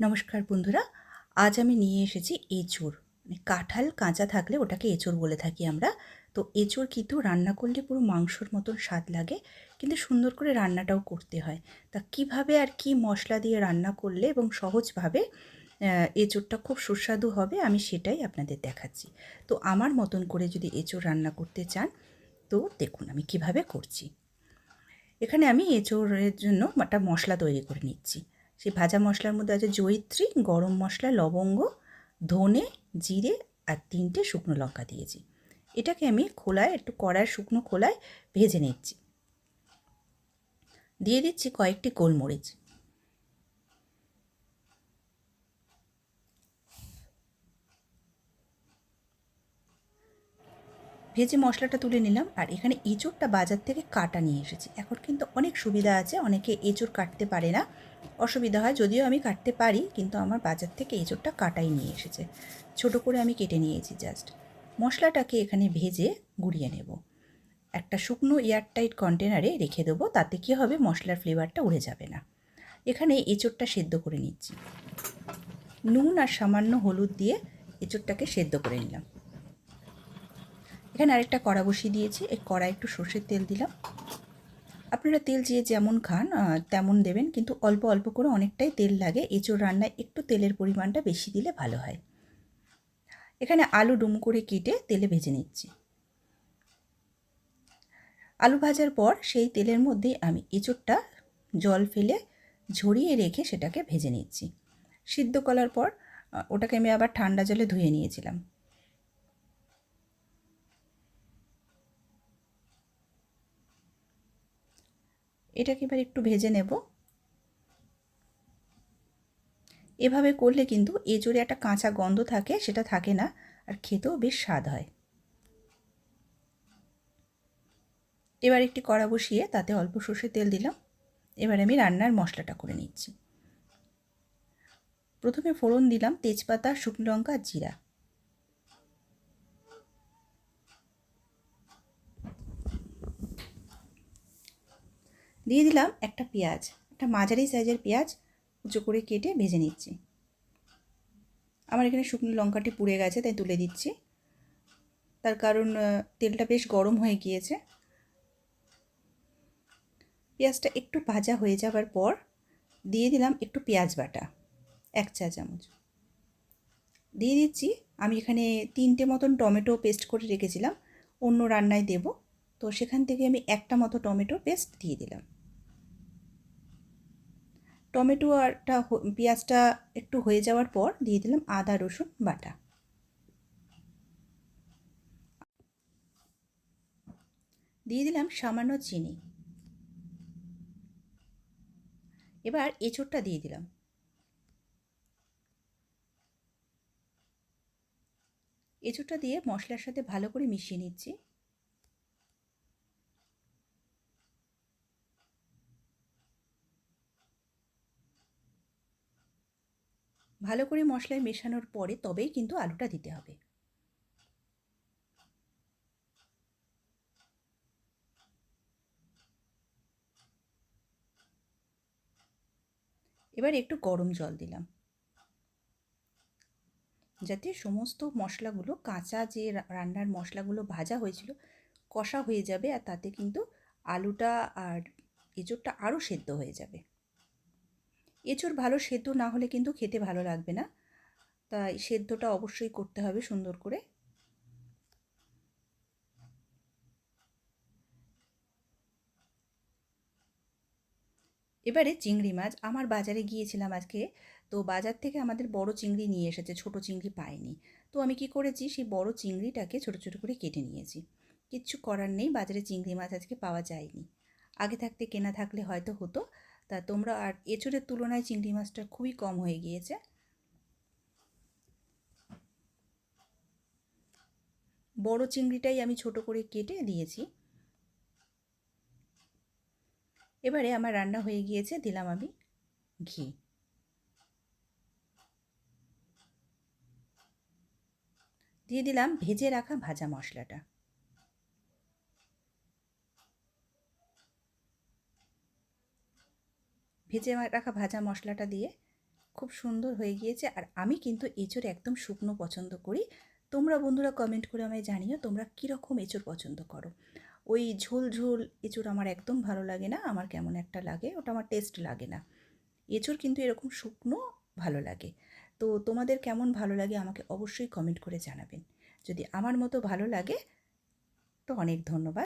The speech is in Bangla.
নমস্কার বন্ধুরা আজ আমি নিয়ে এসেছি এঁচোড়। মানে কাঁঠাল কাঁচা থাকলে ওটাকে এঁচোড় বলে থাকি আমরা। তো এঁচোড় কিন্তু রান্না করলে পুরো মাংসর মতন স্বাদ লাগে কিন্তু সুন্দর করে রান্নাটাও করতে হয়। তা কীভাবে আর কি মশলা দিয়ে রান্না করলে এবং সহজভাবে আহ, এঁচোড়টা খুব সুস্বাদু হবে আমি সেটাই আপনাদের দেখাচ্ছি। তো আমার মতন করে যদি এঁচোড় রান্না করতে চান তো দেখুন আমি কীভাবে করছি। এখানে আমি এঁচোড়ের জন্য একটা মশলা তৈরি করে নিচ্ছি। সেই ভাজা মশলার মধ্যে আছে জয়িত্রী, গরম মশলা, লবঙ্গ, ধনে, জিরে আর তিনটে শুকনো লঙ্কা দিয়েছি। এটাকে আমি খোলায়, একটু কড়ায় শুকনো খোলায় ভেজে নিচ্ছি। দিয়ে দিচ্ছি কয়েকটি গোলমরিচ। ভেজে মশলাটা তুলে নিলাম আর এখানে এঁচোড়টা বাজার থেকে কাটা নিয়ে এসেছি। এখন কিন্তু অনেক সুবিধা আছে, অনেকে এঁচোড় কাটতে পারে না। অসুবিধা হয়, যদিও আমি কাটতে পারি, কিন্তু আমার বাজার থেকে এঁচোড়টা কাটাই নিয়ে এসেছে। ছোট করে আমি কেটে নিয়েছি জাস্ট মশলাটাকে এখানে ভেজে গুঁড়িয়ে নেব। একটা শুকনো এয়ারটাইট কন্টেনারে রেখে দেবো, তাতে কী হবে, মশলার ফ্লেভারটা উড়ে যাবে না। এখানে এঁচোড়টা সেদ্ধ করে নিচ্ছি। নুন আর সামান্য হলুদ দিয়ে এঁচোড়টাকে সেদ্ধ করে নিলাম। এখানে আরেকটা কড়া বসিয়ে দিয়েছি, এই কড়া একটু সর্ষের তেল দিলাম। আপনারা তেল যে যেমন খান তেমন দেবেন, কিন্তু অল্প অল্প করে অনেকটাই তেল লাগে। এঁচোড় রান্নায় একটু তেলের পরিমাণটা বেশি দিলে ভালো হয়। এখানে আলু ডুম করে কেটে তেলে ভেজে নিচ্ছি। আলু ভাজার পর সেই তেলের মধ্যেই আমি এঁচোড়টা জল ফেলে ঝরিয়ে রেখে সেটাকে ভেজে নিচ্ছি। সিদ্ধ করার পর ওটাকে আমি আবার ঠান্ডা জলে ধুয়ে নিয়েছিলাম। এটাকে এবার একটু ভেজে নেব। এভাবে করলে কিন্তু এঁচড়ে একটা কাঁচা গন্ধ থাকে, সেটা থাকে না, আর খেতেও বেশ স্বাদ হয়। এবার একটি কড়া বসিয়ে তাতে অল্প সর্ষের তেল দিলাম। এবার আমি রান্নার মশলাটা করে নিচ্ছি। প্রথমে ফোড়ন দিলাম তেজপাতা, শুকনো লঙ্কা জিরা। দিয়ে দিলাম একটা পেঁয়াজ, একটা মাঝারি সাইজের পেঁয়াজ উঁচু করে কেটে ভেজে নিচ্ছি। আমার এখানে শুকনো লঙ্কাটি পুড়ে গেছে, তাই তুলে দিচ্ছি। তার কারণ তেলটা বেশ গরম হয়ে গিয়েছে। পেঁয়াজটা একটু ভাজা হয়ে যাবার পর দিয়ে দিলাম একটু পেঁয়াজ বাটা, এক চা চামচ। দিয়ে দিচ্ছি, আমি এখানে তিনটে মতন টমেটো পেস্ট করে রেখেছিলাম, অন্য রান্নায় দেব। তো সেখান থেকে আমি একটা মতো টমেটো পেস্ট দিয়ে দিলাম। টমেটো আরটা পেঁয়াজটা একটু হয়ে যাওয়ার পর দিয়ে দিলাম আদা, রসুন বাটা। দিয়ে দিলাম সামান্য চিনি। এবার এঁচোড়টা দিয়ে দিলাম। এঁচোড়টা দিয়ে মশলার সাথে ভালো করে মিশিয়ে নিচ্ছি। ভালো করে মশলায় মেশানোর পরে তবেই কিন্তু আলুটা দিতে হবে। এবার একটু গরম জল দিলাম। যাতে সমস্ত মশলাগুলো, কাঁচা যে রান্নার মশলাগুলো ভাজা হয়েছিল, কষা হয়ে যাবে আর তাতে কিন্তু আলুটা আর এঁচোড়টা আরও সেদ্ধ হয়ে যাবে। এঁচোড় ভালো সেদ্ধ না হলে কিন্তু খেতে ভালো লাগবে না। তাই সেদ্ধটা অবশ্যই করতে হবে সুন্দর করে। এবারে চিংড়ি মাছ, আমার বাজারে গিয়েছিলাম আজকে, তো বাজার থেকে আমাদের বড় চিংড়ি নিয়ে এসেছে, ছোট চিংড়ি পাইনি। তো আমি কি করেছি, সেই বড় চিংড়িটাকে ছোট ছোট করে কেটে নিয়েছি। কিচ্ছু করার নেই, বাজারে চিংড়ি মাছ আজকে পাওয়া যায়নি। আগে থাকতে কেনা থাকলে হয়তো হতো তা তোমরা আর এঁচোড়ের তুলনায় চিংড়ি মাছটা খুবই কম হয়ে গিয়েছে। বড় চিংড়িটাই আমি ছোট করে কেটে দিয়েছি। এবারে আমার রান্না হয়ে গিয়েছে, দিলাম আমি ঘি। দিয়ে দিলাম ভেজে রাখা ভাজা মশলাটা। ভেজে রাখা ভাজা মশলাটা দিয়ে খুব সুন্দর হয়ে গিয়েছে। আর আমি কিন্তু এঁচোড় একদম শুকনো পছন্দ করি। তোমরা বন্ধুরা কমেন্ট করে আমায় জানিও তোমরা কীরকম এঁচোড় পছন্দ করো। ওই ঝোল ঝোল এঁচোড় আমার একদম ভালো লাগে না, আমার কেমন একটা লাগে, ওটা আমার টেস্ট লাগে না। এঁচোড় কিন্তু এরকম শুকনো ভালো লাগে। তো তোমাদের কেমন ভালো লাগে আমাকে অবশ্যই কমেন্ট করে জানাবেন। যদি আমার মতো ভালো লাগে, তো অনেক ধন্যবাদ।